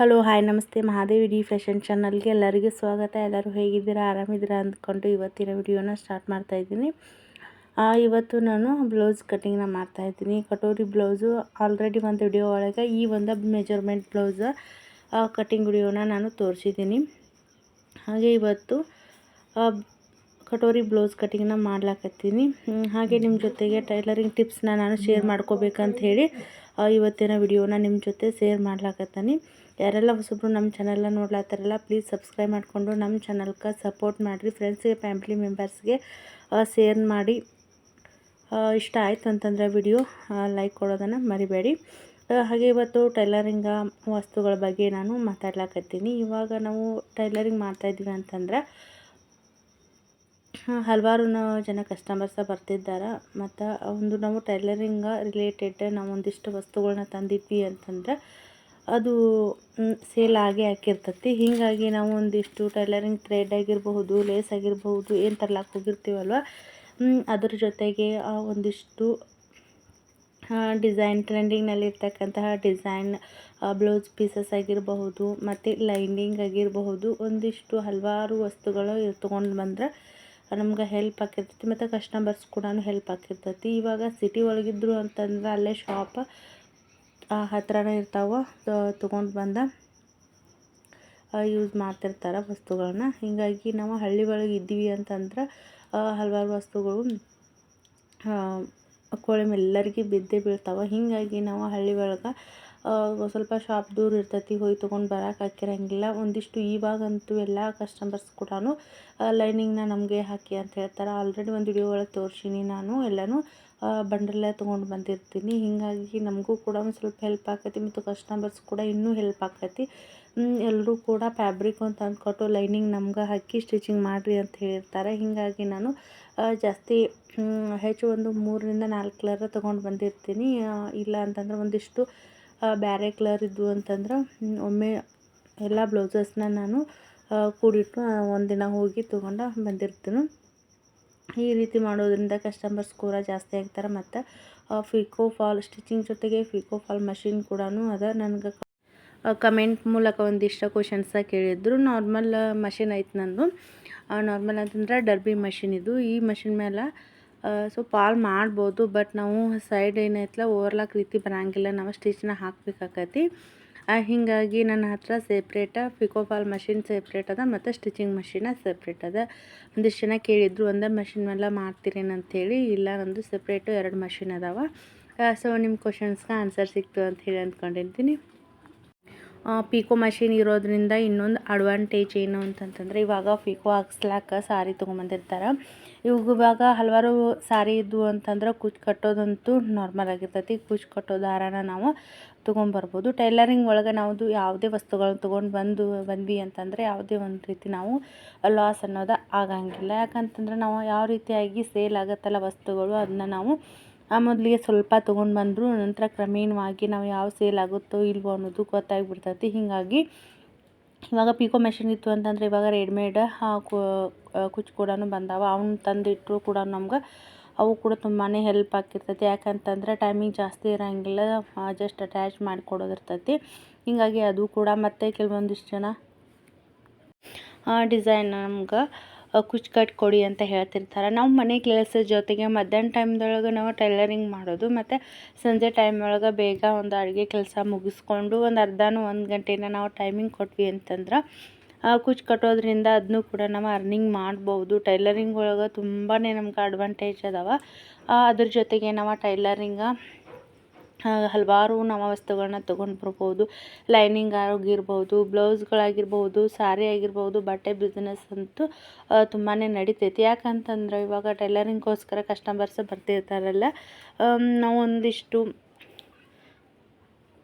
Hello hi ನಮಸ್ತೆ Mahadevi D fashion ಚಾನಲ್ಗೆ ಎಲ್ಲರಿಗೂ ಸ್ವಾಗತ. ಎಲ್ಲರೂ ಹೇಗಿದ್ದೀರಾ? ಆರಾಮಿದ್ದೀರಾ ಅಂದ್ಕೊಂಡು ಇವತ್ತಿನ ವಿಡಿಯೋನ ಸ್ಟಾರ್ಟ್ ಮಾಡ್ತಾ ಇದ್ದೀನಿ. ಆ, ಇವತ್ತು ನಾನು ಬ್ಲೌಸ್ ಕಟ್ಟಿಂಗ್ನ ಮಾಡ್ತಾಯಿದ್ದೀನಿ ಕಟೋರಿ ಬ್ಲೌಸು ಆಲ್ರೆಡಿ ಒಂದು ವಿಡಿಯೋ ಒಳಗೆ ಈ ಒಂದು ಮೆಜರ್ಮೆಂಟ್ ಬ್ಲೌಸ್ ಕಟ್ಟಿಂಗ್ ವಿಡಿಯೋನ ನಾನು ತೋರಿಸಿದ್ದೀನಿ. ಹಾಗೆ ಇವತ್ತು ಕಟೋರಿ ಬ್ಲೌಸ್ ಕಟ್ಟಿಂಗ್ನ ಮಾಡ್ಲಾಕತ್ತೀನಿ. ಹಾಗೆ ನಿಮ್ಮ ಜೊತೆಗೆ ಟೈಲರಿಂಗ್ ಟಿಪ್ಸ್ನ ನಾನು ಶೇರ್ ಮಾಡ್ಕೋಬೇಕಂತ ಹೇಳಿ ಇವತ್ತಿನ ವಿಡಿಯೋನ ನಿಮ್ಮ ಜೊತೆ ಶೇರ್ ಮಾಡ್ಲಾಕತ್ತೀನಿ. ಯಾರೆಲ್ಲ ಹೊಸಬ್ರು ನಮ್ಮ ಚಾನಲ್ನ ನೋಡ್ಲಾತ್ತಾರಲ್ಲ ಪ್ಲೀಸ್ ಸಬ್ಸ್ಕ್ರೈಬ್ ಮಾಡಿಕೊಂಡು ನಮ್ಮ ಚಾನಲ್ಗೆ ಸಪೋರ್ಟ್ ಮಾಡಿರಿ. ಫ್ರೆಂಡ್ಸ್ಗೆ ಫ್ಯಾಮಿಲಿ ಮೆಂಬರ್ಸ್ಗೆ ಶೇರ್ ಮಾಡಿ. ಇಷ್ಟ ಆಯ್ತು ಅಂತಂದರೆ ವಿಡಿಯೋ ಲೈಕ್ ಕೊಡೋದನ್ನು ಮರಿಬೇಡಿ. ಹಾಗೆ ಇವತ್ತು ಟೈಲರಿಂಗ ವಸ್ತುಗಳ ಬಗ್ಗೆ ನಾನು ಮಾತಾಡ್ಲಾಕತ್ತೀನಿ. ಇವಾಗ ನಾವು ಟೈಲರಿಂಗ್ ಮಾಡ್ತಾಯಿದ್ದೀವಿ ಅಂತಂದ್ರೆ ಹಲವಾರು ಜನ ಕಸ್ಟಮರ್ಸ ಬರ್ತಿದ್ದಾರೆ. ಮತ್ತು ಒಂದು ನಾವು ಟೈಲರಿಂಗ ರಿಲೇಟೆಡ್ ನಾವು ಒಂದಿಷ್ಟು ವಸ್ತುಗಳನ್ನ ತಂದಿದ್ವಿ ಅಂತಂದ್ರೆ ಅದು ಸೇಲ್ ಆಗೇ ಹಾಕಿರ್ತತಿ. ಹೀಗಾಗಿ ನಾವು ಒಂದಿಷ್ಟು ಟೈಲರಿಂಗ್ ಥ್ರೆಡ್ ಆಗಿರಬಹುದು ಲೇಸ್ ಆಗಿರಬಹುದು, ಏನು ತರ್ಲಾಕೆ ಹೋಗಿರ್ತೀವಲ್ವ? ಅದರ ಜೊತೆಗೆ ಒಂದಿಷ್ಟು ಡಿಸೈನ್ ಟ್ರೆಂಡಿಂಗ್ನಲ್ಲಿರ್ತಕ್ಕಂತಹ ಡಿಸೈನ್ ಬ್ಲೌಸ್ ಪೀಸಸ್ ಆಗಿರಬಹುದು, ಮತ್ತು ಲೈನಿಂಗ್ ಆಗಿರಬಹುದು, ಒಂದಿಷ್ಟು ಹಲವಾರು ವಸ್ತುಗಳು ತೊಗೊಂಡು ಬಂದ್ರೆ ನಮ್ಗೆ ಹೆಲ್ಪ್ ಆಕಿರ್ತೈತಿ ಮತ್ತು ಕಸ್ಟಮರ್ಸ್ ಕೂಡ ಹೆಲ್ಪ್ ಆಕಿರ್ತೈತಿ ಇವಾಗ ಸಿಟಿ ಒಳಗಿದ್ರು ಅಂತಂದ್ರೆ ಅಲ್ಲೇ ಶಾಪ್ ಹತ್ರನೇ ಇರ್ತಾವೆ ತೊಗೊಂಡು ಬಂದ ಯೂಸ್ ಮಾಡ್ತಿರ್ತಾರೆ ವಸ್ತುಗಳನ್ನ ಹೀಗಾಗಿ ನಾವು ಹಳ್ಳಿ ಒಳಗೆ ಇದ್ದೀವಿ ಅಂತಂದ್ರೆ ಹಲವಾರು ವಸ್ತುಗಳು ಕೋಳಿ ಎಲ್ಲರಿಗೂ ಬಿದ್ದೇ ಬೀಳ್ತಾವೆ. ಹೀಗಾಗಿ ನಾವು ಹಳ್ಳಿ ಒಳಗೆ ಸ್ವಲ್ಪ ಶಾಪ್ ದೂರ ಇರ್ತೈತಿ, ಹೋಗಿ ತೊಗೊಂಡು ಬರೋಕೆ ಹಾಕಿರಂಗಿಲ್ಲ. ಒಂದಿಷ್ಟು ಇವಾಗಂತೂ ಎಲ್ಲ ಕಸ್ಟಮರ್ಸ್ ಕೂಡ ಲೈನಿಂಗ್ನ ನಮಗೆ ಹಾಕಿ ಅಂತ ಹೇಳ್ತಾರೆ. ಆಲ್ರೆಡಿ ಒಂದು ವಿಡಿಯೋ ಒಳಗೆ ತೋರಿಸೀನಿ ನಾನು, ಎಲ್ಲನೂ ಬಂಡಲ್ಲೇ ತೊಗೊಂಡು ಬಂದಿರ್ತೀನಿ. ಹೀಗಾಗಿ ನಮಗೂ ಕೂಡ ಒಂದು ಸ್ವಲ್ಪ ಹೆಲ್ಪ್ ಆಕೈತಿ ಮತ್ತು ಕಸ್ಟಮರ್ಸ್ ಕೂಡ ಇನ್ನೂ ಹೆಲ್ಪ್ ಆಕೈತಿ. ಎಲ್ಲರೂ ಕೂಡ ಫ್ಯಾಬ್ರಿಕ್ ಅಂತ ಅಂದ್ಕೊಟ್ಟು ಲೈನಿಂಗ್ ನಮ್ಗೆ ಹಾಕಿ ಸ್ಟಿಚಿಂಗ್ ಮಾಡಿರಿ ಅಂತ ಹೇಳಿರ್ತಾರೆ. ಹೀಗಾಗಿ ನಾನು ಜಾಸ್ತಿ ಹೆಚ್ಚು ಒಂದು ಮೂರರಿಂದ ನಾಲ್ಕು ಕಲರ್ ತೊಗೊಂಡು ಬಂದಿರ್ತೀನಿ. ಇಲ್ಲ ಅಂತಂದ್ರೆ ಒಂದಿಷ್ಟು ಬೇರೆ ಕಲರ್ ಇದ್ವು ಅಂತಂದ್ರೆ ಒಮ್ಮೆ ಎಲ್ಲ ಬ್ಲೌಸಸ್ನ ನಾನು ಕೂಡಿಟ್ಟು ಒಂದಿನ ಹೋಗಿ ತೊಗೊಂಡು ಬಂದಿರ್ತೀನಿ. ಈ ರೀತಿ ಮಾಡೋದ್ರಿಂದ ಕಸ್ಟಮರ್ಸ್ ಕೂಡ ಜಾಸ್ತಿ ಆಗ್ತಾರೆ ಮತ್ತು ಫಿಕೋ ಫಾಲ್ ಸ್ಟಿಚಿಂಗ್ ಜೊತೆಗೆ ಫಿಕೋ ಫಾಲ್ ಮಷಿನ್ ಕೂಡ ಅದ. ನನಗೆ ಕಮೆಂಟ್ ಮೂಲಕ ಒಂದಿಷ್ಟು ಕ್ವಶನ್ಸ ಕೇಳಿದ್ರು. ನಾರ್ಮಲ್ ಮಷಿನ್ ಐತೆ ನಂದು. ನಾರ್ಮಲ್ ಅಂತಂದ್ರೆ ಡರ್ಬಿ ಮಷಿನ್ ಇದು. ಈ ಮಷಿನ್ ಮೇಲೆ ಸೊ ಪಾಲ್ ಮಾಡ್ಬೋದು ಬಟ್ ನಾವು ಸೈಡ್ ಏನೈತಲ್ಲ ಓವರ್ಲಾಕ್ ರೀತಿ ಬರೋಂಗಿಲ್ಲ. ನಾವು ಸ್ಟಿಚ್ನ ಹಾಕ್ಬೇಕಾಕತಿ. ಹೀಗಾಗಿ ನನ್ನ ಹತ್ರ ಸೆಪ್ರೇಟ ಪಿಕೋಫಾಲ್ ಮಷಿನ್ ಸೆಪ್ರೇಟ್ ಅದ, ಮತ್ತು ಸ್ಟಿಚಿಂಗ್ ಮಷಿನ ಸೆಪ್ರೇಟ್ ಅದ. ಒಂದಿಷ್ಟು ಜನ ಕೇಳಿದ್ರು, ಒಂದೇ ಮಷಿನ್ ಮೇಲೆ ಮಾಡ್ತೀರೇನಂತೇಳಿ ಇಲ್ಲ ನಂದು ಸೆಪ್ರೇಟು ಎರಡು ಮಷಿನ್ ಅದಾವ. ಸೊ ನಿಮ್ಮ ಕ್ವಶನ್ಸ್ಗೆ ಆನ್ಸರ್ ಸಿಕ್ತು ಅಂತ ಹೇಳಿ ಅಂದ್ಕೊಂಡಿರ್ತೀನಿ. ಪಿಕೋ ಮಷಿನ್ ಇರೋದ್ರಿಂದ ಇನ್ನೊಂದು ಅಡ್ವಾಂಟೇಜ್ ಏನು ಅಂತಂತಂದರೆ ಇವಾಗ ಪೀಕೋ ಹಾಕ್ಸ್ಲಾಕ ಸಾರಿ ತೊಗೊಂಬಂದಿರ್ತಾರೆ. ಇವಾಗ ಇವಾಗ ಹಲವಾರು ಸಾರಿ ಇದ್ವು ಅಂತಂದ್ರೆ ಕುಚ್ ಕಟ್ಟೋದಂತೂ ನಾರ್ಮಲ್ ಆಗಿರ್ತೈತಿ. ಕುಚ್ ಕಟ್ಟೋ ದಾರಾನ ನಾವು ತೊಗೊಂಬರ್ಬೋದು. ಟೈಲರಿಂಗ್ ಒಳಗೆ ನಾವು ಯಾವುದೇ ವಸ್ತುಗಳನ್ನು ತೊಗೊಂಡು ಬಂದು, ಬಂದ್ವಿ ಅಂತಂದರೆ ಯಾವುದೇ ಒಂದು ರೀತಿ ನಾವು ಲಾಸ್ ಅನ್ನೋದು ಆಗಂಗಿಲ್ಲ. ಯಾಕಂತಂದ್ರೆ ನಾವು ಯಾವ ರೀತಿಯಾಗಿ ಸೇಲ್ ಆಗುತ್ತಲ್ಲ ವಸ್ತುಗಳು ಅದನ್ನ ನಾವು ಆ ಮೊದಲಿಗೆ ಸ್ವಲ್ಪ ತೊಗೊಂಡು ಬಂದರು, ನಂತರ ಕ್ರಮೇಣವಾಗಿ ನಾವು ಯಾವ ಸೇಲ್ ಆಗುತ್ತೋ ಇಲ್ವೋ ಅನ್ನೋದು ಗೊತ್ತಾಗ್ಬಿಡ್ತೈತಿ. ಹೀಗಾಗಿ ಇವಾಗ ಪಿಕೋ ಮೆಷಿನ್ ಇತ್ತು ಅಂತಂದರೆ ಇವಾಗ ರೆಡಿಮೇಡ್ ಕುಚ್ಚು ಕೂಡ ಬಂದಾವ. ಅವನ್ನ ತಂದಿಟ್ಟರು ಕೂಡ ನಮ್ಗೆ, ಅವು ಕೂಡ ತುಂಬಾ ಹೆಲ್ಪ್ ಆಗ್ತಿರ್ತೈತಿ. ಯಾಕಂತಂದ್ರೆ ಟೈಮಿಂಗ್ ಜಾಸ್ತಿ ಇರೋಂಗಿಲ್ಲ ಜಸ್ಟ್ ಅಟ್ಯಾಚ್ ಮಾಡಿಕೊಡೋದಿರ್ತೈತಿ. ಹೀಗಾಗಿ ಅದು ಕೂಡ ಮತ್ತೆ ಕೆಲವೊಂದಿಷ್ಟು ಜನ ಡಿಸೈನ್ ನಮ್ಗೆ ಕುಚ್ಚು ಕಟ್ ಕೊಡಿ ಅಂತ ಹೇಳ್ತಿರ್ತಾರೆ. ನಾವು ಮನೆ ಕೆಲಸ ಜೊತೆಗೆ ಮಧ್ಯಾಹ್ನ ಟೈಮ್ದೊಳಗೆ ನಾವು ಟೈಲರಿಂಗ್ ಮಾಡೋದು, ಮತ್ತು ಸಂಜೆ ಟೈಮ್ ಒಳಗೆ ಬೇಗ ಒಂದು ಅಡುಗೆ ಕೆಲಸ ಮುಗಿಸ್ಕೊಂಡು ಒಂದು ಅರ್ಧನೂ ಒಂದು ಗಂಟೆನ ನಾವು ಟೈಮಿಂಗ್ ಕೊಟ್ವಿ ಅಂತಂದ್ರೆ ಕುಚ್ಚು ಕಟ್ಟೋದ್ರಿಂದ ಅದನ್ನು ಕೂಡ ನಾವು ಅರ್ನಿಂಗ್ ಮಾಡ್ಬೋದು. ಟೈಲರಿಂಗ್ ಒಳಗೆ ತುಂಬಾ ನಮ್ಗೆ ಅಡ್ವಾಂಟೇಜ್ ಅದಾವ. ಅದ್ರ ಜೊತೆಗೆ ನಾವು ಟೈಲರಿಂಗ ಹಲವಾರು ನಾವು ವಸ್ತುಗಳನ್ನ ತೊಗೊಂಡು ಬರ್ಬೋದು ಲೈನಿಂಗ್ ಆಗಿರ್ಬೋದು ಬ್ಲೌಸ್ಗಳಾಗಿರ್ಬೋದು ಸಾರಿ ಆಗಿರ್ಬೋದು ಬಟ್ಟೆ ಬಿಸ್ನೆಸ್ ಅಂತೂ ತುಂಬಾ ನಡಿತೈತಿ. ಯಾಕಂತಂದ್ರೆ ಇವಾಗ ಟೈಲರಿಂಗ್ಗೋಸ್ಕರ ಕಸ್ಟಮರ್ಸ್ ಬರ್ತಿರ್ತಾರಲ್ಲ ನಾವು ಒಂದಿಷ್ಟು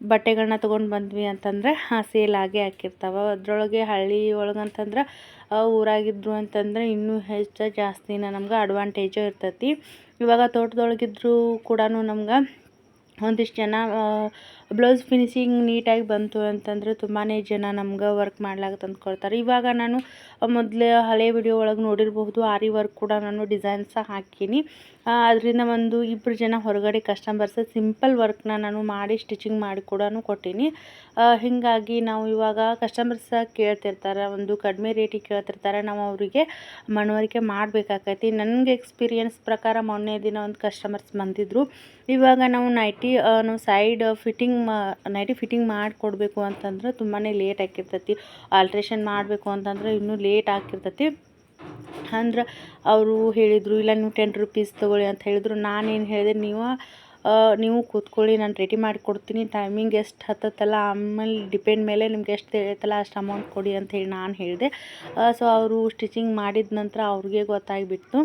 ಬಟ್ಟೆಗಳನ್ನ ತೊಗೊಂಡು ಬಂದ್ವಿ ಅಂತಂದರೆ ಸೇಲ್ ಆಗೇ ಹಾಕಿರ್ತಾವೆ. ಅದರೊಳಗೆ ಹಳ್ಳಿ ಒಳಗಂತಂದ್ರೆ ಆ, ಊರಾಗಿದ್ರು ಅಂತಂದ್ರೆ ಇನ್ನೂ ಹೆಚ್ಚು ಜಾಸ್ತಿನ ನಮ್ಗೆ ಅಡ್ವಾಂಟೇಜು ಇರ್ತೈತಿ. ಇವಾಗ ತೋಟದೊಳಗಿದ್ರೂ ಕೂಡ ನಮ್ಗೆ ಒಂದಿಷ್ಟು ಜನ ಬ್ಲೌಸ್ ಫಿನಿಶಿಂಗ್ ನೀಟಾಗಿ ಬಂತು ಅಂತಂದರೆ ತುಂಬಾ ಜನ ನಮ್ಗೆ ವರ್ಕ್ ಮಾಡ್ಲಾಕ ತಂದು ಕೊಡ್ತಾರೆ. ಇವಾಗ ನಾನು ಮೊದಲೇ ಹಳೆ ವಿಡಿಯೋ ಒಳಗೆ ನೋಡಿರಬಹುದು, ಆರಿ ವರ್ಕ್ ಕೂಡ ನಾನು ಡಿಸೈನ್ಸ ಹಾಕೀನಿ. ಅದರಿಂದ ಒಂದು ಇಬ್ಬರು ಜನ ಹೊರಗಡೆ ಕಸ್ಟಮರ್ಸ್ ಸಿಂಪಲ್ ವರ್ಕ್ನ ನಾನು ಮಾಡಿ ಸ್ಟಿಚಿಂಗ್ ಮಾಡಿ ಕೂಡ ಕೊಟ್ಟೀನಿ. ಹೀಗಾಗಿ ನಾವು ಇವಾಗ ಕಸ್ಟಮರ್ಸ್ ಕೇಳ್ತಿರ್ತಾರೆ, ಒಂದು ಕಡಿಮೆ ರೇಟಿಗೆ ಕೇಳ್ತಿರ್ತಾರೆ, ನಾವು ಅವರಿಗೆ ಮನವರಿಕೆ ಮಾಡಬೇಕಾಗೈತಿ ನನಗೆ ಎಕ್ಸ್ಪೀರಿಯನ್ಸ್ ಪ್ರಕಾರ ಮೊನ್ನೆ ದಿನ ಒಂದು ಕಸ್ಟಮರ್ಸ್ ಬಂದಿದ್ದರು ಇವಾಗ ನಾವು ನೈಟಿ ನಾವು ಸೈಡ್ ಫಿಟ್ಟಿಂಗ್ ಮಾ ನೈಟಿ ಫಿಟ್ಟಿಂಗ್ ಮಾಡಿಕೊಡ್ಬೇಕು ಅಂತಂದ್ರೆ ತುಂಬಾ ಲೇಟ್ ಆಗಿರ್ತೈತಿ ಆಲ್ಟ್ರೇಷನ್ ಮಾಡಬೇಕು ಅಂತಂದ್ರೆ ಇನ್ನೂ ಲೇಟ್ ಆಗಿರ್ತೈತಿ ಅಂದ್ರೆ ಅವರು ಹೇಳಿದರು, ಇಲ್ಲ, ನೀವು ಟೆನ್ ರುಪೀಸ್ ತೊಗೊಳ್ಳಿ ಅಂತ ಹೇಳಿದರು. ನಾನೇನು ಹೇಳಿದೆ, ನೀವು ನೀವು ಕೂತ್ಕೊಳ್ಳಿ, ನಾನು ರೆಡಿ ಮಾಡಿ ಕೊಡ್ತೀನಿ ಟೈಮಿಂಗ್ ಎಷ್ಟು ಹತ್ತತ್ತಲ್ಲ, ಆಮೇಲೆ ಡಿಪೆಂಡ್ ಮೇಲೆ ನಿಮ್ಗೆ ಎಷ್ಟು ತಿಳಿಯುತ್ತಲ್ಲ, ಅಷ್ಟು ಅಮೌಂಟ್ ಕೊಡಿ ಅಂತ ಹೇಳಿ ನಾನು ಹೇಳಿದೆ. ಸೊ ಅವರು ಸ್ಟಿಚಿಂಗ್ ಮಾಡಿದ ನಂತರ ಅವ್ರಿಗೆ ಗೊತ್ತಾಗಿಬಿಟ್ಟು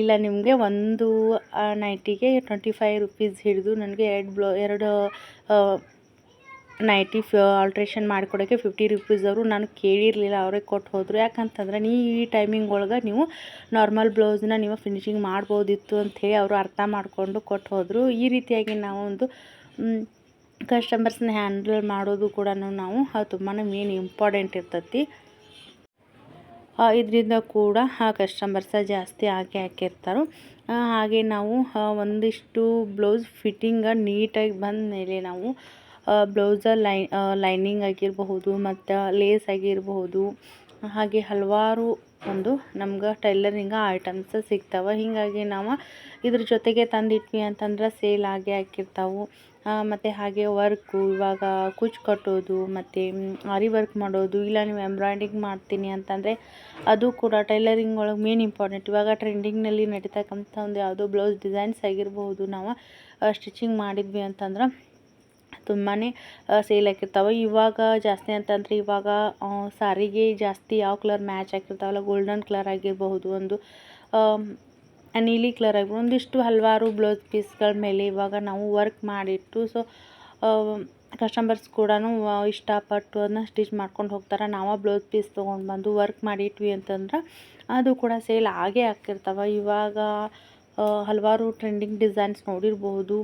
ಇಲ್ಲ, ನಿಮಗೆ ಒಂದು ನೈಟಿಗೆ ಟ್ವೆಂಟಿ ಫೈವ್ ರುಪೀಸ್ ಹಿಡಿದು ನನಗೆ ಎರಡು ಬ್ಲೌ ಎರಡು ನೈಟಿ ಫ ಆಲ್ಟ್ರೇಷನ್ ಮಾಡಿಕೊಡೋಕ್ಕೆ ಫಿಫ್ಟಿ ರುಪೀಸ್ ಅವರು ನಾನು ಕೇಳಿರಲಿಲ್ಲ, ಅವರೇ ಕೊಟ್ಟು ಹೋದರು. ಯಾಕಂತಂದರೆ ನೀ ಈ ಟೈಮಿಂಗ್ ಒಳಗೆ ನೀವು ನಾರ್ಮಲ್ ಬ್ಲೌಸ್ನ ನೀವು ಫಿನಿಶಿಂಗ್ ಮಾಡ್ಬೋದಿತ್ತು ಅಂಥೇಳಿ ಅವರು ಅರ್ಥ ಮಾಡಿಕೊಂಡು ಕೊಟ್ಟು ಹೋದರು. ಈ ರೀತಿಯಾಗಿ ನಾವು ಒಂದು ಕಸ್ಟಮರ್ಸ್ನ ಹ್ಯಾಂಡಲ್ ಮಾಡೋದು ಕೂಡ ನಾವು, ಅದು ತುಂಬಾ ಮೇನ್ ಇಂಪಾರ್ಟೆಂಟ್ ಇರ್ತೈತಿ. ಇದರಿಂದ ಕೂಡ ಆ ಕಸ್ಟಮರ್ಸ ಜಾಸ್ತಿ ಹಾಕಿ ಹಾಕಿರ್ತಾರೆ. ಹಾಗೆ ನಾವು ಒಂದಿಷ್ಟು ಬ್ಲೌಸ್ ಫಿಟ್ಟಿಂಗ ನೀಟಾಗಿ ಬಂದ ಮೇಲೆ ನಾವು ಬ್ಲೌಸ ಲೈ ಲೈನಿಂಗ್ ಆಗಿರಬಹುದು, ಮತ್ತು ಲೇಸ್ ಆಗಿರಬಹುದು, ಹಾಗೆ ಹಲವಾರು ಒಂದು ನಮ್ಗೆ ಟೈಲರಿಂಗ ಐಟಮ್ಸ್ ಸಿಗ್ತಾವೆ. ಹೀಗಾಗಿ ನಾವು ಇದ್ರ ಜೊತೆಗೆ ತಂದಿಟ್ವಿ ಅಂತಂದ್ರೆ ಸೇಲ್ ಆಗೇ ಹಾಕಿರ್ತಾವೆ. ಮತ್ತು ಹಾಗೆ ವರ್ಕು ಇವಾಗ ಕುಚ್ಚು ಕಟ್ಟೋದು, ಮತ್ತು ಆರಿ ವರ್ಕ್ ಮಾಡೋದು, ಇಲ್ಲ ನೀವು ಎಂಬ್ರಾಯ್ಡಿಂಗ್ ಮಾಡ್ತೀನಿ ಅಂತಂದರೆ ಅದು ಕೂಡ ಟೈಲರಿಂಗ್ ಒಳಗೆ ಮೇನ್ ಇಂಪಾರ್ಟೆಂಟ್ ಇವಾಗ ಟ್ರೆಂಡಿಂಗ್ನಲ್ಲಿ ನಡೀತಕ್ಕಂಥ ಒಂದು ಯಾವುದೋ ಬ್ಲೌಸ್ ಡಿಸೈನ್ಸ್ ಆಗಿರ್ಬೋದು, ನಾವು ಸ್ಟಿಚಿಂಗ್ ಮಾಡಿದ್ವಿ ಅಂತಂದ್ರೆ ತುಂಬಾ ಸೇಲ್ ಆಗಿರ್ತಾವೆ. ಇವಾಗ ಜಾಸ್ತಿ ಅಂತಂದರೆ ಇವಾಗ ಸಾರಿಗೆ ಜಾಸ್ತಿ ಯಾವ ಕಲರ್ ಮ್ಯಾಚ್ ಆಗಿರ್ತಾವಲ್ಲ ಗೋಲ್ಡನ್ ಕಲರ್ ಆಗಿರಬಹುದು, ಒಂದು ನೀಲಿ ಕಲರ್ ಆಗಿ ಒಂದಿಷ್ಟು ಹಲವಾರು ಬ್ಲೌಸ್ ಪೀಸ್ಗಳ ಮೇಲೆ ಇವಾಗ ನಾವು ವರ್ಕ್ ಮಾಡಿಟ್ಟು ಸೊ ಕಸ್ಟಮರ್ಸ್ ಕೂಡ ಇಷ್ಟಪಟ್ಟು ಅದನ್ನ ಸ್ಟಿಚ್ ಮಾಡ್ಕೊಂಡು ಹೋಗ್ತಾರೆ. ನಾವು ಬ್ಲೌಸ್ ಪೀಸ್ ತೊಗೊಂಡು ಬಂದು ವರ್ಕ್ ಮಾಡಿಟ್ವಿ ಅಂತಂದ್ರೆ ಅದು ಕೂಡ ಸೇಲ್ ಆಗೇ ಆಗ್ತಿರ್ತವೆ. ಇವಾಗ ಹಲವಾರು ಟ್ರೆಂಡಿಂಗ್ ಡಿಸೈನ್ಸ್ ನೋಡಿರ್ಬೋದು.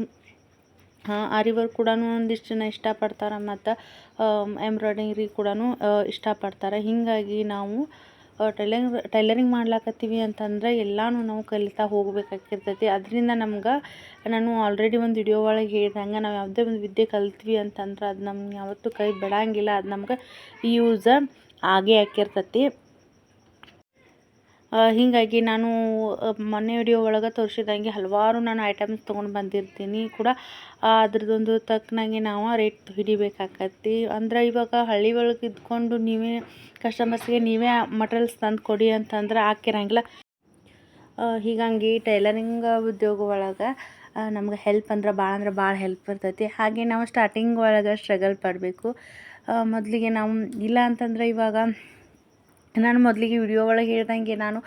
ಆರಿ ವರ್ಕ್ ಕೂಡ ಒಂದಿಷ್ಟು ಜನ ಇಷ್ಟಪಡ್ತಾರೆ ಮತ್ತು ಎಂಬ್ರಾಯ್ಡಿಂಗ್ರಿ ಕೂಡ ಇಷ್ಟಪಡ್ತಾರೆ. ಹೀಗಾಗಿ ನಾವು ಟೈಲರಿಂಗ್ ಟೈಲರಿಂಗ್ ಮಾಡ್ಲಾಕತ್ತೀವಿ ಅಂತಂದ್ರೆ ಎಲ್ಲನೂ ನಾವು ಕಲಿತಾ ಹೋಗ್ಬೇಕಾಗಿರ್ತೈತಿ. ಅದರಿಂದ ನಮ್ಗೆ ನಾನು ಆಲ್ರೆಡಿ ಒಂದು ವಿಡಿಯೋ ಒಳಗೆ ಹೇಳ್ದಂಗೆ ನಾವು ಯಾವುದೇ ಒಂದು ವಿದ್ಯೆ ಕಲ್ತ್ವಿ ಅಂತಂದ್ರೆ ಅದು ನಮ್ಗೆ ಯಾವತ್ತೂ ಕೈ ಬಿಡಂಗಿಲ್ಲ. ಅದು ನಮ್ಗೆ ಯೂಸ್ ಆಗೇ ಆಕಿರ್ತೈತಿ ಹೀಗಾಗಿ ನಾನು ಮೊನ್ನೆ ವಿಡಿಯೋ ಒಳಗೆ ತೋರಿಸಿದಂಗೆ ಹಲವಾರು ನಾನು ಐಟಮ್ಸ್ ತೊಗೊಂಡು ಬಂದಿರ್ತೀನಿ ಕೂಡ. ಅದ್ರದ್ದೊಂದು ತಕ್ಕನಾಗೆ ನಾವು ರೇಟ್ ಹಿಡಿಬೇಕಾಕತ್ತಿ. ಅಂದ್ರೆ ಇವಾಗ ಹಳ್ಳಿ ಒಳಗೆ ಇದ್ಕೊಂಡು ನೀವೇ ಕಸ್ಟಮರ್ಸ್ಗೆ ನೀವೇ ಮಟೀರಿಯಲ್ಸ್ ತಂದು ಕೊಡಿ ಅಂತಂದ್ರೆ ಹಾಕಿರಂಗಿಲ್ಲ. ಹೀಗಾಗಿ ಟೈಲರಿಂಗ್ ಉದ್ಯೋಗ ಒಳಗೆ ನಮ್ಗೆ ಹೆಲ್ಪ್ ಅಂದ್ರೆ ಭಾಳ ಅಂದ್ರೆ ಭಾಳ ಹೆಲ್ಪ್ ಇರ್ತೈತಿ ಹಾಗೆ ನಾವು ಸ್ಟಾರ್ಟಿಂಗ್ ಒಳಗೆ ಸ್ಟ್ರಗಲ್ ಪಡಬೇಕು. ಮೊದಲಿಗೆ ನಾವು ಇಲ್ಲ ಅಂತಂದ್ರೆ ಇವಾಗ ನಾನು ಮೊದಲಿಗೆ ವಿಡಿಯೋ ಒಳಗೆ ಹೇಳ್ದಂಗೆ ನಾನು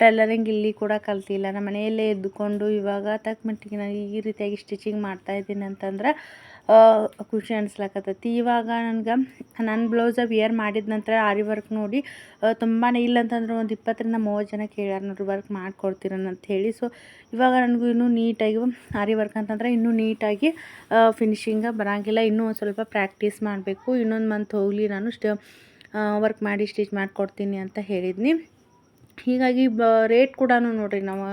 ಟೈಲರಿಂಗ್ ಇಲ್ಲಿ ಕೂಡ ಕಲ್ತಿಲ್ಲ. ನಮ್ಮ ಮನೆಯಲ್ಲೇ ಎದ್ದುಕೊಂಡು ಇವಾಗ ತಕ್ಕ ಮಟ್ಟಿಗೆ ನಾನು ಈ ರೀತಿಯಾಗಿ ಸ್ಟಿಚಿಂಗ್ ಮಾಡ್ತಾ ಇದ್ದೀನಿ ಅಂತಂದ್ರೆ ಖುಷಿ ಅನ್ಸ್ಲಕತ್ತೈತಿ. ಇವಾಗ ನನ್ಗೆ ನನ್ನ ಬ್ಲೌಸ ವಿಯರ್ ಮಾಡಿದ ನಂತರ ಆರಿ ವರ್ಕ್ ನೋಡಿ ತುಂಬಾ ಇಲ್ಲಂತಂದ್ರೆ ಒಂದು ಇಪ್ಪತ್ತರಿಂದ ಮೂವತ್ತು ಜನ ಕೇಳ್ಯಾರ ನೋಡ್ರಿ ವರ್ಕ್ ಅಂತ ಹೇಳಿ. ಸೊ ಇವಾಗ ನನಗೂ ಇನ್ನೂ ನೀಟಾಗಿ ಆರಿ ವರ್ಕ್ ಅಂತಂದ್ರೆ ಇನ್ನೂ ನೀಟಾಗಿ ಫಿನಿಶಿಂಗ ಬರೋಂಗಿಲ್ಲ. ಇನ್ನೂ ಒಂದು ಸ್ವಲ್ಪ ಪ್ರಾಕ್ಟೀಸ್ ಮಾಡಬೇಕು. ಇನ್ನೊಂದು ಮಂತ್ ಹೋಗಲಿ ನಾನು ಸ್ಟ ವರ್ಕ್ ಮಾಡಿ ಸ್ಟಿಚ್ ಮಾಡಿಕೊಡ್ತೀನಿ ಅಂತ ಹೇಳಿದ್ನಿ. ಹೀಗಾಗಿ ಬ ರೇಟ್ ಕೂಡ ನೋಡಿರಿ ನಾವು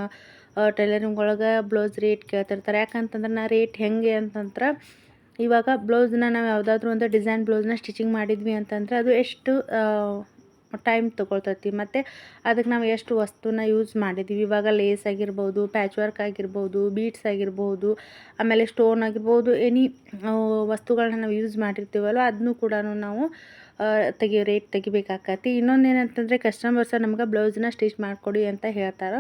ಟೈಲರಿಂಗ್ ಒಳಗೆ ಬ್ಲೌಸ್ ರೇಟ್ ಕೇಳ್ತಿರ್ತಾರೆ. ಯಾಕಂತಂದ್ರೆ ನಾ ರೇಟ್ ಹೆಂಗೆ ಅಂತಂದ್ರೆ ಇವಾಗ ಬ್ಲೌಸ್ನ ನಾವು ಯಾವುದಾದ್ರೂ ಒಂದು ಡಿಸೈನ್ ಬ್ಲೌಸ್ನ ಸ್ಟಿಚಿಂಗ್ ಮಾಡಿದ್ವಿ ಅಂತಂದ್ರೆ ಅದು ಎಷ್ಟು ಟೈಮ್ ತೊಗೊಳ್ತೈತಿ. ಮತ್ತು ಅದಕ್ಕೆ ನಾವು ಎಷ್ಟು ವಸ್ತುನ ಯೂಸ್ ಮಾಡಿದ್ದೀವಿ ಇವಾಗ ಲೇಸ್ ಆಗಿರ್ಬೋದು ಪ್ಯಾಚ್ ವರ್ಕ್ ಆಗಿರ್ಬೋದು ಬೀಟ್ಸ್ ಆಗಿರ್ಬೋದು, ಆಮೇಲೆ ಸ್ಟೋನ್ ಆಗಿರ್ಬೋದು ಎನಿ ವಸ್ತುಗಳನ್ನ ನಾವು ಯೂಸ್ ಮಾಡಿರ್ತೀವಲ್ಲ ಅದನ್ನು ಕೂಡ ನಾವು ತೆಗಿಯೋ ರೇಟ್ ತೆಗಿಬೇಕಾಕತಿ. ಇನ್ನೊಂದು ಏನಂತಂದರೆ ಕಸ್ಟಮರ್ಸ ನಮ್ಗೆ ಬ್ಲೌಸ್ನ ಸ್ಟಿಚ್ ಮಾಡಿಕೊಡಿ ಅಂತ ಹೇಳ್ತಾರೆ.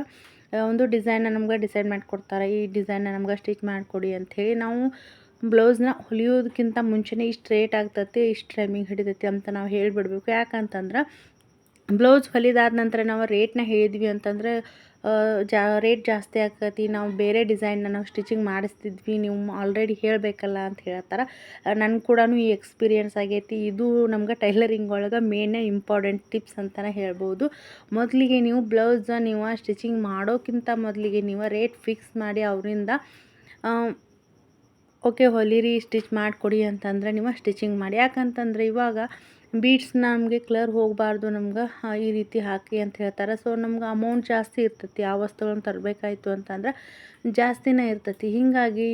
ಒಂದು ಡಿಸೈನ್ನ ನಮ್ಗೆ ಡಿಸೈಡ್ ಮಾಡಿಕೊಡ್ತಾರೆ. ಈ ಡಿಸೈನ್ನ ನಮ್ಗೆ ಸ್ಟಿಚ್ ಮಾಡಿಕೊಡಿ ಅಂಥೇಳಿ ನಾವು ಬ್ಲೌಸ್ನ ಹೊಲಿಯೋದಕ್ಕಿಂತ ಮುಂಚೆನೇ ಇಷ್ಟು ರೇಟ್ ಆಗ್ತೈತಿ, ಇಷ್ಟು ಟೈಮಿಂಗ್ ಹಿಡಿತೈತಿ ಅಂತ ನಾವು ಹೇಳಿಬಿಡ್ಬೇಕು. ಯಾಕಂತಂದ್ರೆ ಬ್ಲೌಸ್ ಹೊಲಿದಾದ ನಂತರ ನಾವು ರೇಟ್ನ ಹೇಳಿದ್ವಿ ಅಂತಂದರೆ ಜಾ ರೇಟ್ ಜಾಸ್ತಿ ಆಕತಿ, ನಾವು ಬೇರೆ ಡಿಸೈನ್ನ ನಾವು ಸ್ಟಿಚಿಂಗ್ ಮಾಡಿಸ್ತಿದ್ವಿ, ನೀವು ಆಲ್ರೆಡಿ ಹೇಳಬೇಕಲ್ಲ ಅಂತ ಹೇಳ್ತಾರೆ ನನ್ಗೆ ಕೂಡ ಈ ಎಕ್ಸ್ಪೀರಿಯೆನ್ಸ್ ಆಗೈತಿ. ಇದು ನಮ್ಗೆ ಟೈಲರಿಂಗ್ ಒಳಗೆ ಮೇನೇ ಇಂಪಾರ್ಟೆಂಟ್ ಟಿಪ್ಸ್ ಅಂತಲೇ ಹೇಳ್ಬೋದು. ಮೊದಲಿಗೆ ನೀವು ಬ್ಲೌಸ ನೀವು ಸ್ಟಿಚಿಂಗ್ ಮಾಡೋಕ್ಕಿಂತ ಮೊದಲಿಗೆ ನೀವು ರೇಟ್ ಫಿಕ್ಸ್ ಮಾಡಿ ಅವರಿಂದ ಓಕೆ ಹೊಲಿರಿ ಸ್ಟಿಚ್ ಮಾಡಿಕೊಡಿ ಅಂತಂದ್ರೆ ನೀವು ಸ್ಟಿಚಿಂಗ್ ಮಾಡಿ. ಯಾಕಂತಂದರೆ ಇವಾಗ ಬೀಡ್ಸ್ ನಮಗೆ ಕ್ಲರ್ ಹೋಗಬಾರ್ದು, ನಮ್ಗೆ ಈ ರೀತಿ ಹಾಕಿ ಅಂತ ಹೇಳ್ತಾರೆ. ಸೊ ನಮ್ಗೆ ಅಮೌಂಟ್ ಜಾಸ್ತಿ ಇರ್ತೈತಿ ಆ ವಸ್ತುಗಳನ್ನ ತರಬೇಕಾಯ್ತು ಅಂತಂದ್ರೆ ಜಾಸ್ತಿನೇ ಇರ್ತೈತಿ. ಹೀಗಾಗಿ,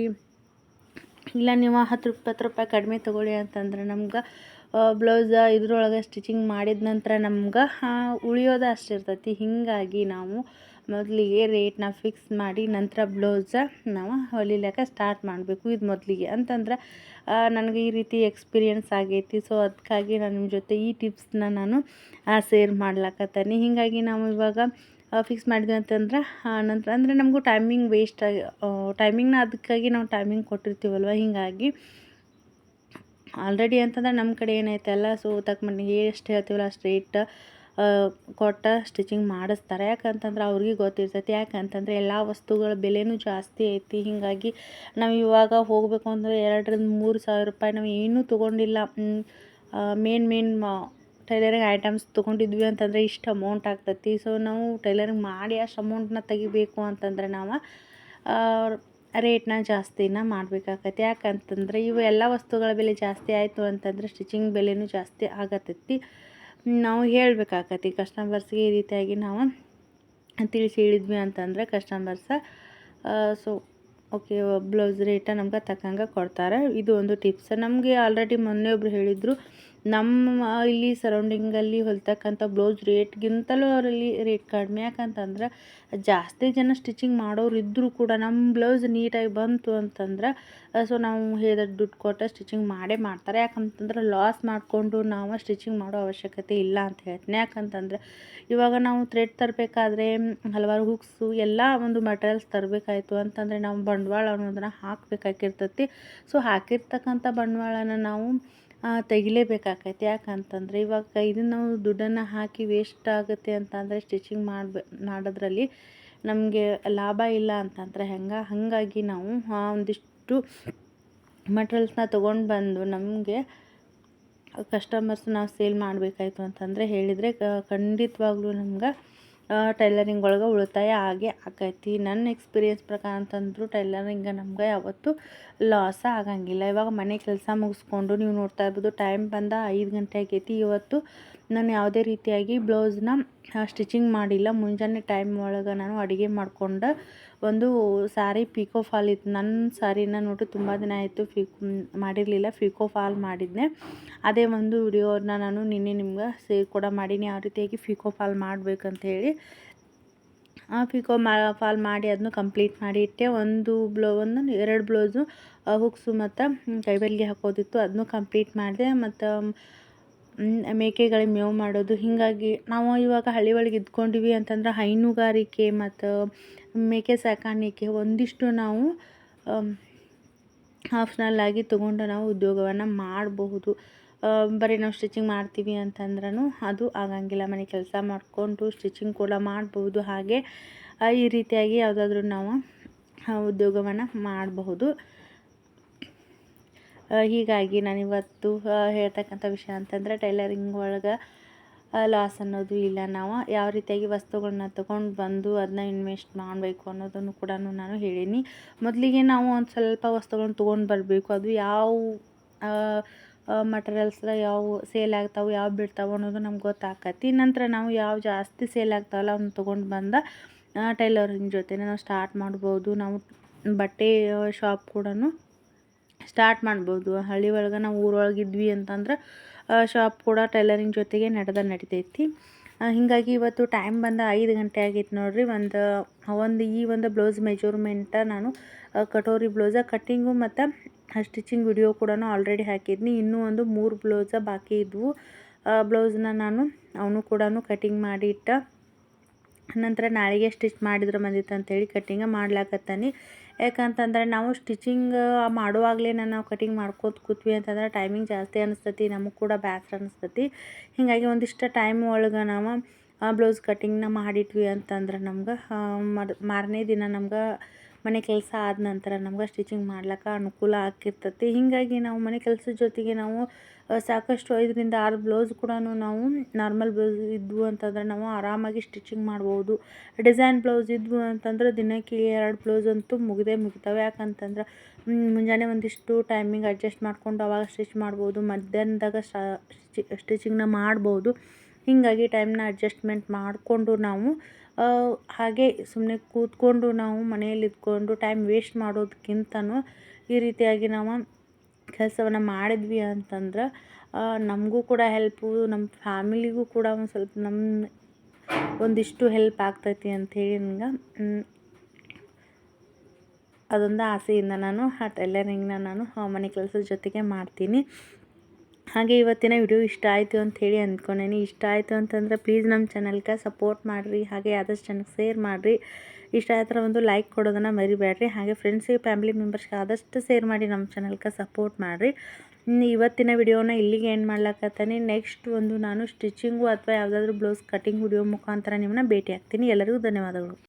ಇಲ್ಲ ನೀವು ಹತ್ತು ರೂಪಾಯಿ ರೂಪಾಯಿ ಕಡಿಮೆ ತೊಗೊಳ್ಳಿ ಅಂತಂದ್ರೆ ನಮ್ಗೆ ಬ್ಲೌಸ ಇದ್ರೊಳಗೆ ಸ್ಟಿಚಿಂಗ್ ಮಾಡಿದ ನಂತರ ನಮ್ಗೆ ಉಳಿಯೋದು ಅಷ್ಟಿರ್ತೈತಿ. ಹೀಗಾಗಿ ನಾವು ಮೊದಲಿಗೆ ರೇಟ್ನ ಫಿಕ್ಸ್ ಮಾಡಿ ನಂತರ ಬ್ಲೌಸ ನಾವು ಹೊಲಿಲಿಕ್ಕೆ ಸ್ಟಾರ್ಟ್ ಮಾಡಬೇಕು ಇದು ಮೊದಲಿಗೆ. ಅಂತಂದ್ರೆ ನನಗೆ ಈ ರೀತಿ ಎಕ್ಸ್ಪೀರಿಯನ್ಸ್ ಆಗೈತಿ. ಸೊ ಅದಕ್ಕಾಗಿ ನಾನು ನಿಮ್ಮ ಜೊತೆ ಈ ಟಿಪ್ಸ್ನ ನಾನು ಸೇರ್ ಮಾಡ್ಲಾಕತ್ತೀನಿ. ಹೀಗಾಗಿ ನಾವು ಇವಾಗ ಫಿಕ್ಸ್ ಮಾಡಿದ್ವಿ ಅಂತಂದ್ರೆ ನಂತರ, ಅಂದರೆ ನಮಗೂ ಟೈಮಿಂಗ್ ವೇಸ್ಟ್ ಆಗಿ ಟೈಮಿಂಗ್ನ ಅದಕ್ಕಾಗಿ ನಾವು ಟೈಮಿಂಗ್ ಕೊಟ್ಟಿರ್ತೀವಲ್ವ? ಹೀಗಾಗಿ ಆಲ್ರೆಡಿ ಅಂತಂದ್ರೆ ನಮ್ಮ ಕಡೆ ಏನೈತೆ ಅಲ್ಲ? ಸೊ ತಕ್ಕ ಮನೆಗೆ ಎಷ್ಟು ಹೇಳ್ತೀವಲ್ಲ, ಅಷ್ಟು ರೇಟ್ ಕೊಟ್ಟು ಸ್ಟಿಚಿಂಗ್ ಮಾಡಿಸ್ತಾರೆ. ಯಾಕಂತಂದ್ರೆ ಅವ್ರಿಗೆ ಗೊತ್ತಿರ್ತೈತಿ. ಯಾಕಂತಂದರೆ ಎಲ್ಲ ವಸ್ತುಗಳ ಬೆಲೆನೂ ಜಾಸ್ತಿ ಐತಿ. ಹೀಗಾಗಿ ನಾವು ಇವಾಗ ಹೋಗಬೇಕು ಅಂದರೆ ಎರಡರಿಂದ ಮೂರು ಸಾವಿರ ರೂಪಾಯಿ ನಾವು ಏನೂ ತೊಗೊಂಡಿಲ್ಲ. ಮೇನ್ ಮೇನ್ ಟೈಲರಿಂಗ್ ಐಟಮ್ಸ್ ತೊಗೊಂಡಿದ್ವಿ ಅಂತಂದರೆ ಇಷ್ಟು ಅಮೌಂಟ್ ಆಗ್ತೈತಿ. ಸೊ ನಾವು ಟೈಲರಿಂಗ್ ಮಾಡಿ ಅಷ್ಟು ಅಮೌಂಟನ್ನ ತೆಗಿಬೇಕು ಅಂತಂದ್ರೆ ನಾವು ರೇಟ್ನ ಜಾಸ್ತಿನ ಮಾಡಬೇಕಾಗತ್ತೆ. ಯಾಕಂತಂದರೆ ಇವು ಎಲ್ಲ ವಸ್ತುಗಳ ಬೆಲೆ ಜಾಸ್ತಿ ಆಯಿತು ಅಂತಂದರೆ ಸ್ಟಿಚಿಂಗ್ ಬೆಲೆನೂ ಜಾಸ್ತಿ ಆಗತ್ತೈತಿ ನಾವು ಹೇಳಬೇಕಾಗತ್ತೆ ಕಸ್ಟಮರ್ಸ್ಗೆ ಈ ರೀತಿಯಾಗಿ ನಾವು ತಿಳಿಸಿ ಹೇಳಿದ್ವಿ ಅಂತಂದರೆ customers so okay blouse rate ನಮ್ಗೆ ತಕ್ಕಂಗೆ ಕೊಡ್ತಾರೆ. ಇದು ಒಂದು ಟಿಪ್ಸ್ ನಮಗೆ ಆಲ್ರೆಡಿ ಮೊನ್ನೆ ಒಬ್ರು ಹೇಳಿದರು ನಮ್ಮ ಇಲ್ಲಿ ಸರೌಂಡಿಂಗಲ್ಲಿ ಹೊಲ್ತಕ್ಕಂಥ ಬ್ಲೌಸ್ ರೇಟ್ಗಿಂತಲೂ ಅವರಲ್ಲಿ ರೇಟ್ ಕಡಿಮೆ. ಯಾಕಂತಂದ್ರೆ, ಜಾಸ್ತಿ ಜನ ಸ್ಟಿಚಿಂಗ್ ಮಾಡೋರು ಇದ್ದರೂ ಕೂಡ ನಮ್ಮ ಬ್ಲೌಸ್ ನೀಟಾಗಿ ಬಂತು ಅಂತಂದ್ರೆ ಸೊ ನಾವು ಹೇಳಿದ ದುಡ್ಡು ಕೊಟ್ಟು ಸ್ಟಿಚಿಂಗ್ ಮಾಡೇ ಮಾಡ್ತಾರೆ. ಯಾಕಂತಂದ್ರೆ ಲಾಸ್ ಮಾಡಿಕೊಂಡು ನಾವು ಸ್ಟಿಚಿಂಗ್ ಮಾಡೋ ಅವಶ್ಯಕತೆ ಇಲ್ಲ ಅಂತ ಹೇಳ್ತೀನಿ. ಯಾಕಂತಂದ್ರೆ, ಇವಾಗ ನಾವು ಥ್ರೆಡ್ ತರಬೇಕಾದ್ರೆ, ಹಲವಾರು ಹುಕ್ಸು ಎಲ್ಲ ಒಂದು ಮಟೀರಿಯಲ್ಸ್ ತರಬೇಕಾಯ್ತು ಅಂತಂದರೆ, ನಾವು ಬಂಡವಾಳ ಅನ್ನೋದನ್ನು ಹಾಕಬೇಕಾಗಿರ್ತೈತಿ. ಸೊ ಹಾಕಿರ್ತಕ್ಕಂಥ ಬಂಡವಾಳನ ನಾವು ತೆಗಿಲೇಬೇಕಾಗೈತೆ ಯಾಕಂತಂದರೆ ಇವಾಗ ಇದನ್ನು ನಾವು ದುಡ್ಡನ್ನು ಹಾಕಿ ವೇಸ್ಟ್ ಆಗುತ್ತೆ ಅಂತಂದರೆ ಸ್ಟಿಚಿಂಗ್ ಮಾಡ್ಬೇ, ಮಾಡೋದ್ರಲ್ಲಿ ನಮಗೆ ಲಾಭ ಇಲ್ಲ ಅಂತಂದರೆ ಹೆಂಗೆ, ಹಾಗಾಗಿ ನಾವು ಒಂದಿಷ್ಟು ಮಟ್ರಿಯಲ್ಸ್ನ ತೊಗೊಂಡು ಬಂದು ನಮಗೆ ಕಸ್ಟಮರ್ಸ್ ನಾವು ಸೇಲ್ ಮಾಡಬೇಕಾಯ್ತು ಅಂತಂದರೆ ಹೇಳಿದರೆ ಖಂಡಿತವಾಗ್ಲೂ ನಮ್ಗೆ ಟೈಲರಿಂಗ್ ಒಳಗೆ ಉಳಿತಾಯ ಆಗೇ ಆಕೈತಿ. ನನ್ನ ಎಕ್ಸ್ಪೀರಿಯನ್ಸ್ ಪ್ರಕಾರ ಅಂತಂದ್ರು ಟೈಲರಿಂಗ ನಮ್ಗೆ ಯಾವತ್ತೂ ಲಾಸ ಆಗಂಗಿಲ್ಲ. ಇವಾಗ ಮನೆ ಕೆಲಸ ಮುಗಿಸ್ಕೊಂಡು ನೀವು ನೋಡ್ತಾ ಇರ್ಬೋದು ಟೈಮ್ ಬಂದ ಐದು ಗಂಟೆ ಆಗೈತಿ. ಇವತ್ತು ನಾನು ಯಾವುದೇ ರೀತಿಯಾಗಿ ಬ್ಲೌಸ್ನ ಸ್ಟಿಚಿಂಗ್ ಮಾಡಿಲ್ಲ. ಮುಂಜಾನೆ ಟೈಮ್ ಒಳಗೆ ನಾನು ಅಡುಗೆ ಮಾಡಿಕೊಂಡು ಒಂದು ಸಾರಿ ಪಿಕೋ ಫಾಲ್ ಇತ್ತು. ನನ್ನ ಸಾರಿನ ನೋಡಿ, ತುಂಬ ದಿನ ಆಯಿತು ಫಿಕ್ ಮಾಡಿರಲಿಲ್ಲ. ಫಿಕೋ ಫಾಲ್ ಮಾಡಿದ್ದೆ ಅದೇ ಒಂದು ವಿಡಿಯೋನ ನಾನು ನಿನ್ನೆ ನಿಮ್ಗೆ ಸೇರ್ ಕೂಡ ಮಾಡೀನಿ. ಯಾವ ರೀತಿಯಾಗಿ ಫಿಕೋ ಫಾಲ್ ಮಾಡಬೇಕಂತ ಹೇಳಿ. ಫಿಕೋ ಮಾ ಫಾಲ್ ಮಾಡಿ ಅದನ್ನು ಕಂಪ್ಲೀಟ್ ಮಾಡಿ ಇಟ್ಟೆ. ಒಂದು ಬ್ಲೌ ಒಂದು ಎರಡು ಬ್ಲೌಸು ಹುಕ್ಸು ಮತ್ತು ಕೈಬೆಲ್ಗೆ ಹಾಕೋದಿತ್ತು. ಅದನ್ನು ಕಂಪ್ಲೀಟ್ ಮಾಡಿದೆ. ಮತ್ತು ಮೇಕೆಗಳಿಗೆ ಮೇವು ಮಾಡೋದು. ಹೀಗಾಗಿ ನಾವು ಇವಾಗ ಹಳ್ಳಿ ಒಳಗೆ ಇದ್ಕೊಂಡಿವಿ ಅಂತಂದ್ರೆ ಹೈನುಗಾರಿಕೆ ಮತ್ತು ಮೇಕೆ ಸಾಕಾಣಿಕೆ ಒಂದಿಷ್ಟು ನಾವು ಆಪ್ಷನಲ್ ಆಗಿ ತೊಗೊಂಡು ನಾವು ಉದ್ಯೋಗವನ್ನು ಮಾಡಬಹುದು. ಬರೀ ನಾವು ಸ್ಟಿಚಿಂಗ್ ಮಾಡ್ತೀವಿ ಅಂತಂದ್ರೂ ಅದು ಆಗಂಗಿಲ್ಲ. ಮನೆ ಕೆಲಸ ಮಾಡಿಕೊಂಡು ಸ್ಟಿಚಿಂಗ್ ಕೂಡ ಮಾಡ್ಬೋದು. ಹಾಗೆ ಈ ರೀತಿಯಾಗಿ ಯಾವುದಾದ್ರೂ ನಾವು ಉದ್ಯೋಗವನ್ನು ಮಾಡಬಹುದು. ಹೀಗಾಗಿ ನಾನಿವತ್ತು ಹೇಳ್ತಕ್ಕಂಥ ವಿಷಯ ಅಂತಂದರೆ ಟೈಲರಿಂಗ್ ಒಳಗೆ ಲಾಸ್ ಅನ್ನೋದು ಇಲ್ಲ. ನಾವು ಯಾವ ರೀತಿಯಾಗಿ ವಸ್ತುಗಳನ್ನ ತೊಗೊಂಡು ಬಂದು ಅದನ್ನ ಇನ್ವೆಸ್ಟ್ ಮಾಡಬೇಕು ಅನ್ನೋದನ್ನು ಕೂಡ ನಾನು ಹೇಳೀನಿ. ಮೊದಲಿಗೆ ನಾವು ಒಂದು ಸ್ವಲ್ಪ ವಸ್ತುಗಳನ್ನ ತೊಗೊಂಡು ಬರಬೇಕು. ಅದು ಯಾವ ಮಟೀರಿಯಲ್ಸ್ ಯಾವ ಸೇಲ್ ಆಗ್ತಾವೆ, ಯಾವ ಬಿಡ್ತಾವೆ ಅನ್ನೋದು ನಮ್ಗೆ ಗೊತ್ತಾಕತಿ. ನಂತರ ನಾವು ಯಾವ ಜಾಸ್ತಿ ಸೇಲ್ ಆಗ್ತಾವಲ್ಲ ಅವನ್ನ ತೊಗೊಂಡು ಬಂದ ಟೈಲರಿಂಗ್ ಜೊತೆನೇ ನಾವು ಸ್ಟಾರ್ಟ್ ಮಾಡ್ಬೋದು. ನಾವು ಬಟ್ಟೆ ಶಾಪ್ ಕೂಡ ಸ್ಟಾರ್ಟ್ ಮಾಡ್ಬೋದು. ಹಳ್ಳಿ ಒಳಗೆ ನಾವು ಊರೊಳಗೆ ಇದ್ವಿ ಅಂತಂದ್ರೆ ಶಾಪ್ ಕೂಡ ಟೈಲರಿಂಗ್ ಜೊತೆಗೆ ನಡೆದ ನಡಿತೈತಿ. ಹೀಗಾಗಿ ಇವತ್ತು ಟೈಮ್ ಬಂದ ಐದು ಗಂಟೆ ಆಗೈತೆ ನೋಡಿರಿ. ಒಂದು ಒಂದು ಈ ಒಂದು ಬ್ಲೌಸ್ ಮೆಜರ್ಮೆಂಟ ನಾನು ಕಟೋರಿ ಬ್ಲೌಸ ಕಟ್ಟಿಂಗು ಮತ್ತು ಸ್ಟಿಚಿಂಗ್ ವಿಡಿಯೋ ಕೂಡ ಆಲ್ರೆಡಿ ಹಾಕಿದ್ನಿ. ಇನ್ನೂ ಒಂದು ಮೂರು ಬ್ಲೌಸ ಬಾಕಿ ಇದ್ವು. ಆ ಬ್ಲೌಸ್ನ ನಾನು ಅವನು ಕೂಡ ಕಟಿಂಗ್ ಮಾಡಿ ಇಟ್ಟ ನಂತರ ನಾಳೆಗೆ ಸ್ಟಿಚ್ ಮಾಡಿದ್ರೆ ಬಂದಿತ್ತು ಅಂತೇಳಿ ಕಟ್ಟಿಂಗ ಮಾಡ್ಲಾಕತ್ತಾನೆ. ಯಾಕಂತಂದ್ರೆ ನಾವು ಸ್ಟಿಚಿಂಗ್ ಮಾಡುವಾಗಲೇ ನಾವು ಕಟಿಂಗ್ ಮಾಡ್ಕೋತ ಕೂತ್ವಿ ಅಂತಂದ್ರೆ ಟೈಮಿಂಗ್ ಜಾಸ್ತಿ ಅನಿಸ್ತತಿ, ನಮಗೆ ಕೂಡ ಬೇಸ್ರ ಅನಿಸ್ತತಿ. ಹೀಗಾಗಿ ಒಂದಿಷ್ಟು ಟೈಮ್ ಒಳಗೆ ನಾವು ಬ್ಲೌಸ್ ಕಟಿಂಗ್ನ ಮಾಡಿಟ್ವಿ ಅಂತಂದ್ರೆ ನಮ್ಗೆ ಮಾರನೇ ದಿನ ನಮ್ಗೆ ಮನೆ ಕೆಲಸ ಆದ ನಂತರ ನಮ್ಗೆ ಸ್ಟಿಚಿಂಗ್ ಮಾಡ್ಲಿಕ್ಕೆ ಅನುಕೂಲ ಆಗಿರ್ತತಿ ಹೀಗಾಗಿ ನಾವು ಮನೆ ಕೆಲಸದ ಜೊತೆಗೆ ನಾವು ಸಾಕಷ್ಟು ಐದರಿಂದ ಆರು ಬ್ಲೌಸ್ ಕೂಡ ನಾವು ನಾರ್ಮಲ್ ಬ್ಲೌಸ್ ಇದ್ವು ಅಂತಂದ್ರೆ ನಾವು ಆರಾಮಾಗಿ ಸ್ಟಿಚಿಂಗ್ ಮಾಡ್ಬೋದು. ಡಿಸೈನ್ ಬ್ಲೌಸ್ ಇದ್ವು ಅಂತಂದ್ರೆ ದಿನಕ್ಕೆ ಎರಡು ಬ್ಲೌಸ್ ಅಂತೂ ಮುಗಿದೇ ಮುಗಿತಾವೆ. ಯಾಕಂತಂದ್ರೆ ಮುಂಜಾನೆ ಒಂದಿಷ್ಟು ಟೈಮಿಂಗ್ ಅಡ್ಜಸ್ಟ್ ಮಾಡಿಕೊಂಡು ಅವಾಗ ಸ್ಟಿಚ್ ಮಾಡ್ಬೋದು, ಮಧ್ಯಾಹ್ನದಾಗ ಸ್ಟಿಚಿಂಗ್ನ ಮಾಡ್ಬೋದು. ಹೀಗಾಗಿ ಟೈಮ್ನ ಅಡ್ಜಸ್ಟ್ಮೆಂಟ್ ಮಾಡಿಕೊಂಡು ನಾವು ಹಾಗೆ ಸುಮ್ಮನೆ ಕೂತ್ಕೊಂಡು ನಾವು ಮನೆಯಲ್ಲಿ ಇದ್ಕೊಂಡು ಟೈಮ್ ವೇಸ್ಟ್ ಮಾಡೋದಕ್ಕಿಂತನೂ ಈ ರೀತಿಯಾಗಿ ನಾವು ಕೆಲಸವನ್ನ ಮಾಡಿದ್ವಿ ಅಂತಂದ್ರೆ ನಮಗೂ ಕೂಡ ಹೆಲ್ಪು ನಮ್ಮ ಫ್ಯಾಮಿಲಿಗೂ ಕೂಡ ಒಂದು ಸ್ವಲ್ಪ ನಮ್ಮ ಒಂದಿಷ್ಟು ಹೆಲ್ಪ್ ಆಗ್ತೈತಿ ಅಂಥೇಳಿ ನಂಗೆ ಅದೊಂದು ಆಸೆಯಿಂದ ನಾನು, ಆ ಟೈಲರಿಂಗ್ನ ನಾನು ಮನೆ ಕೆಲಸದ ಜೊತೆಗೆ ಮಾಡ್ತೀನಿ. ಹಾಗೆ ಇವತ್ತಿನ ವಿಡಿಯೋ ಇಷ್ಟ ಆಯಿತು ಅಂಥೇಳಿ ಅಂದ್ಕೊಂಡೇನಿ. ಇಷ್ಟ ಆಯಿತು ಅಂತಂದ್ರೆ ಪ್ಲೀಸ್ ನಮ್ಮ ಚಾನಲ್ಗೆ ಸಪೋರ್ಟ್ ಮಾಡಿರಿ, ಹಾಗೆ ಆದಷ್ಟು ಜನಕ್ಕೆ ಶೇರ್ ಮಾಡಿರಿ. ಇಷ್ಟ ಆಯ್ತರ ಒಂದು ಲೈಕ್ ಕೊಡೋದನ್ನು ಮರಿಬೇಡ್ರಿ. ಹಾಗೆ ಫ್ರೆಂಡ್ಸಿಗೆ ಫ್ಯಾಮಿಲಿ ಮೆಂಬರ್ಸ್ಗೆ ಆದಷ್ಟು ಶೇರ್ ಮಾಡಿ ನಮ್ಮ ಚಾನಲ್ಗೆ ಸಪೋರ್ಟ್ ಮಾಡಿರಿ. ಇವತ್ತಿನ ವಿಡಿಯೋನ ಇಲ್ಲಿಗೆ ಏನು ಮಾಡ್ಲಾಕತ್ತೀನಿ. ನೆಕ್ಸ್ಟ್ ಒಂದು ನಾನು ಸ್ಟಿಚಿಂಗು ಅಥವಾ ಯಾವುದಾದ್ರೂ ಬ್ಲೌಸ್ ಕಟಿಂಗ್ ವಿಡಿಯೋ ಮುಖಾಂತರ ನಿಮ್ಮನ್ನ ಭೇಟಿ ಆಗ್ತೀನಿ. ಎಲ್ಲರಿಗೂ ಧನ್ಯವಾದಗಳು.